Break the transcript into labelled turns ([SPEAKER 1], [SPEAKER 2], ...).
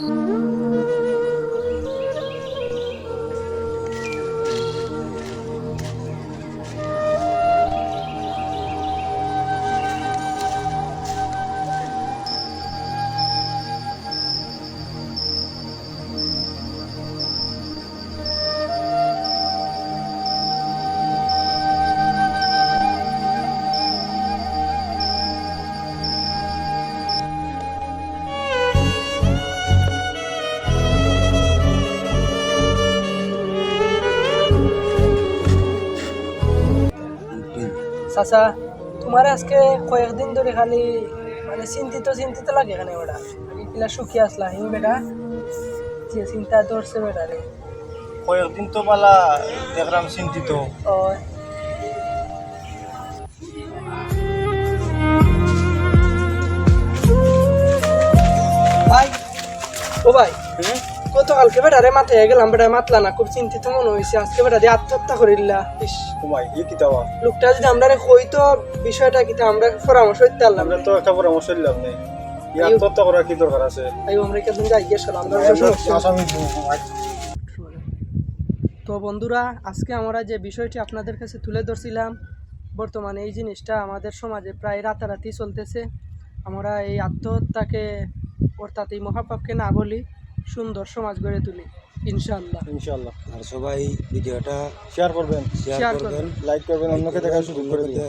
[SPEAKER 1] Mm-hmm. চাচা তোমার আজকে কয়েকদিন ধরে খালি মানে চিন্তিত চিন্তিত লাগে এখানে ওটা এগুলা সুখী আসলা হিং বেটা। যে চিন্তা ধরছে বেটা রে।
[SPEAKER 2] কয়েকদিন তো বালা দেখলাম চিন্তিত।
[SPEAKER 1] ও ভাই ও ভাই। গতকালকে বেটা রে মাথায় গেলাম বেটা মাতলা না খুব চিন্তিত মনে হয়েছে আজকে বেটা দিয়ে আত্মহত্যা করিল্লা। ইস।
[SPEAKER 2] ভাই ই কি দাওয়া?
[SPEAKER 1] লোকটা যদি আমরা কই তো বিষয়টা কি আমরা পরামর্শ দিতে পারলাম
[SPEAKER 2] আমরা তো একটা পরামর্শ দিলাম নেই ই আত্মহত্যা করার কি দরকার আছে?
[SPEAKER 1] তাই আমরা কেমন যাই গিয়ে সালাম
[SPEAKER 2] আসামি
[SPEAKER 1] তো বন্ধুরা আজকে আমরা যে বিষয়টি আপনাদের কাছে তুলে ধরছিলাম বর্তমানে এই জিনিসটা আমাদের সমাজে প্রায় রাতারাতি চলতেছে। আমরা এই আত্মহত্যাকে অর্থাৎ এই মহাপাপকে না বলি সুন্দর সমাজ গড়ে তুলি ইনশাআল্লাহ।
[SPEAKER 2] ইনশাআল্লাহ।
[SPEAKER 3] আর সবাই ভিডিওটা
[SPEAKER 2] শেয়ার করবেন।
[SPEAKER 3] শেয়ার করবেন।
[SPEAKER 2] লাইক করবেন অন্যকে দেখার সুযোগ করে
[SPEAKER 3] করতে